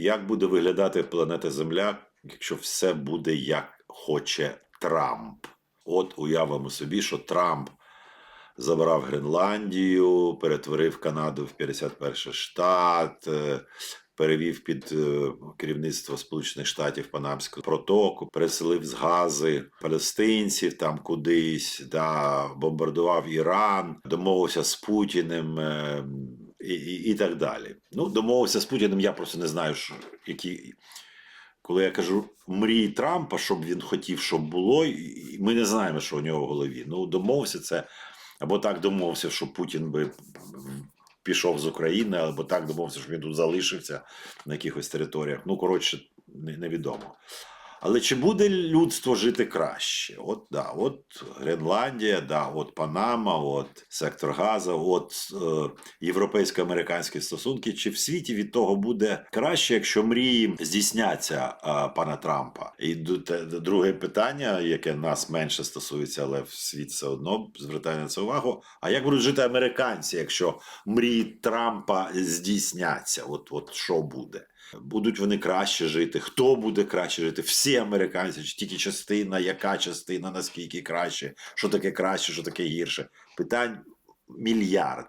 як буде виглядати планета Земля, якщо все буде як хоче Трамп? От уявимо собі, що Трамп забрав Гренландію, перетворив Канаду в 51 штат, е, перевів під е, керівництво Сполучених Штатів Панамську протоку, переселив з гази палестинців там кудись, да, бомбардував Іран, домовився з Путіним. І, і, і так далі. Ну, домовився з Путіним, я просто не знаю, що, які. Коли я кажу мрії Трампа, щоб він хотів, щоб було, і ми не знаємо, що у нього в голові. Ну, домовився це, або так домовився, що Путін би пішов з України, або так домовився, що він тут залишився на якихось територіях. Ну, коротше, не- невідомо. Але чи буде людство жити краще? От да, от Гренландія, да, от Панама, от сектор Газа, от е, європейсько-американські стосунки. Чи в світі від того буде краще, якщо мрії здійсняться е, пана Трампа? І друге питання, яке нас менше стосується, але в світ все одно звертає на це увагу. А як будуть жити американці, якщо мрії Трампа здійсняться? От, от що буде? Будуть вони краще жити? Хто буде краще жити? Всі американці, чи тільки частина, яка частина, наскільки краще, що таке краще, що таке гірше? Питань мільярд.